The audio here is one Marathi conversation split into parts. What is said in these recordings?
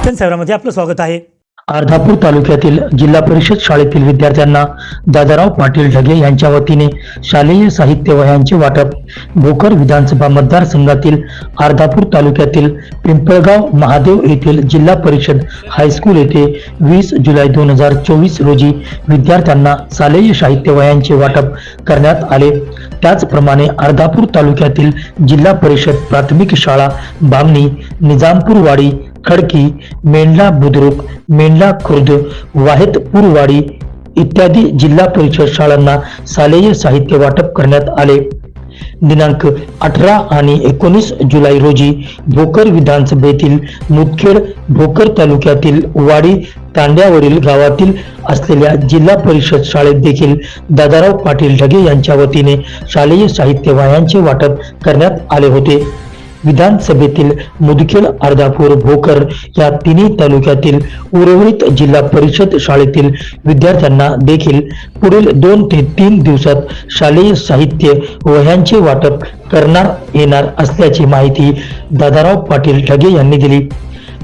दर्शन सेवरामध्ये आपलं स्वागत आहे. अर्धापूर तालुक्यातील जिल्हा परिषद शाळेतील विद्यार्थ्यांना दादाराव पाटील ढगे यांच्या वतीने शालेय साहित्य वह्यांचे वाटप भोकर विधानसभा मतदारसंघातील अर्धापूर तालुक्यातील पिंपळगाव महादेव येथील जिल्हा परिषद हायस्कूल येथे वीस जुलै दोन हजार चोवीस रोजी विद्यार्थ्यांना शालेय साहित्य वह्यांचे वाटप करण्यात आले. त्याचप्रमाणे अर्धापूर तालुक्यातील जिल्हा परिषद प्राथमिक शाळा बामणी निजामपूरवाडी खडकी मेंढला बुद्रुक मेंढला खुर्द वाहेतपूरवाडी इत्यादी जिल्हा परिषद शाळांना शालेय साहित्य वाटप करण्यात आले. दिनांक अठरा आणि एकोणीस जुलै रोजी भोकर विधानसभेतील मुदखेड भोकर तालुक्यातील वाडी तांड्यावरील गावातील असलेल्या जिल्हा परिषद शाळेत देखील दादाराव पाटील ढगे यांच्या वतीने शालेय साहित्य वह्यांचे वाटप करण्यात आले होते. विधानसभेतील मुदखेल अर्धापूर भोकर या तिन्ही तालुक्यातील उर्वरित जिल्हा परिषद शाळेतील विद्यार्थ्यांना देखील पुढील दोन ते तीन दिवसात शालेय साहित्य वह्यांचे वाटप करणार येणार असल्याची माहिती दादाराव पाटील ठगे यांनी दिली.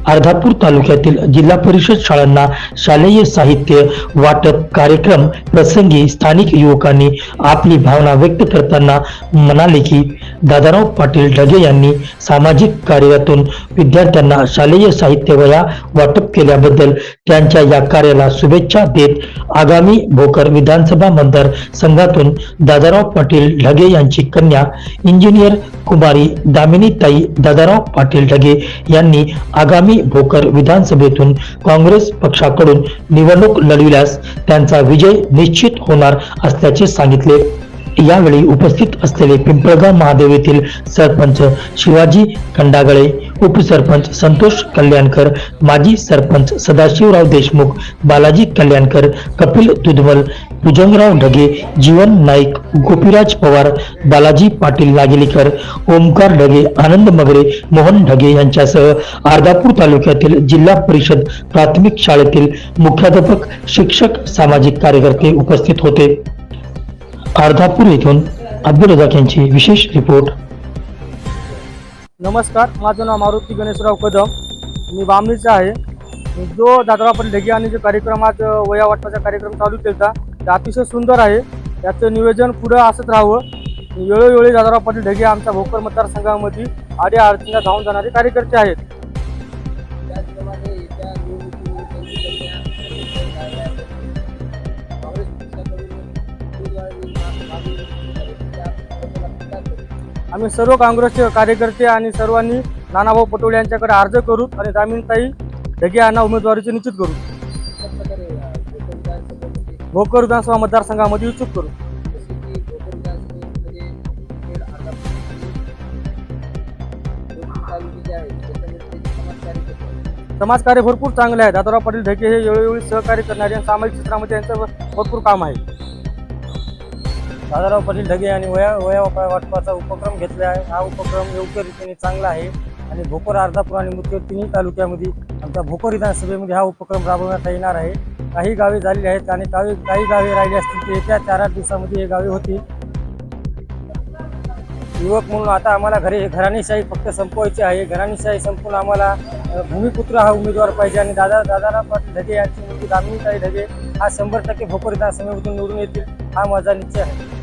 अर्धापूर तालुक्यातील जिल्हा परिषद शाळांना शालेय साहित्य वाटप कार्यक्रम प्रसंगी स्थानिक युवकांनी आपली भावना व्यक्त करताना म्हणाले की दादाराव पाटील ढगे यांनी सामाजिक कार्यातून विद्यार्थ्यांना शालेय साहित्य वया वाटप केल्याबद्दल त्यांच्या या कार्याला शुभेच्छा देत आगामी भोकर विधानसभा मतदार संघातून दादाराव पाटील ढगे यांची कन्या इंजिनियर कुमारी दामिनीताई दादाराव पाटील ढगे यांनी आगामी भोकर विधानसभेतून काँग्रेस पक्षाकडून निवडणूक लढविल्यास त्यांचा विजय निश्चित होणार असल्याचे सांगितले. यावेळी उपस्थित असलेले पिंपळगाव महादेव येथील सरपंच शिवाजी खंडागळे उपसरपंच संतोष कल्याणकर माजी सरपंच सदाशिवराव देशमुख बालाजी कल्याणकर कपिल दुधवल भुजंगराव ढगे जीवन नाईक गोपीराज पवार बालाजी पाटील नागेलीकर ओमकार ढगे आनंद मगरे मोहन ढगे यांच्यासह अर्धापूर तालुक्यातील जिल्हा परिषद प्राथमिक शाळेतील मुख्याध्यापक शिक्षक सामाजिक कार्यकर्ते उपस्थित होते. अर्धापूर येथून अब्दुल रजाक यांची विशेष रिपोर्ट. नमस्कार माझं नाव मारुती गणेशराव कदम. मी बामणीचा आहे. जो दादरा पाटील आणि जो कार्यक्रमात वया वाटपाचा कार्यक्रम चालू केला ते अतिशय सुंदर आहे. त्याचं नियोजन पुढं असत राहावं. वेळोवेळी दादराव पाटील आमच्या भोकर मतदारसंघामध्ये आडे अडचणीला धावून जाणारे कार्यकर्ते आहेत. आम्ही सर्व काँग्रेसचे कार्यकर्ते आणि सर्वांनी नानाभाऊ पटोले यांच्याकडे अर्ज करू आणि दामिनताई ढगे यांना उमेदवारीचे निश्चित करू. भोकर विधानसभा मतदारसंघामध्ये इच्छुक करू. समाजकार्य समाजकार्य भरपूर चांगले आहे. दादाराव पाटील ढगे हे वेळोवेळी सहकार्य करणारे आणि सामाजिक क्षेत्रामध्ये यांचं भरपूर काम आहे. दादाराव पाटील ढगे यांनी वया वया वाटपाचा उपक्रम घेतला आहे. हा उपक्रम योग्य रीतीने चांगला आहे. आणि भोकर अर्धापूर आणि मुदखेड तिन्ही तालुक्यामध्ये आमच्या भोकर विधानसभेमध्ये हा उपक्रम राबवण्यात येणार आहे. काही गावे झालेली आहेत आणि काही काही गावे राहिली असतील ते येत्या चार आठ दिवसामध्ये हे गावे होतील. युवक म्हणून आता आम्हाला घरी घराणीशाही फक्त संपवायची आहे. घराणीशाही संपून आम्हाला भूमिपुत्र हा उमेदवार पाहिजे आणि दादा दादाराव पाटील ढगे यांची मुलगी दामिनीताई ढगे हा शंभर टक्के भोकर विधानसभेमधून निवडून येतील हा माझा निश्चय आहे.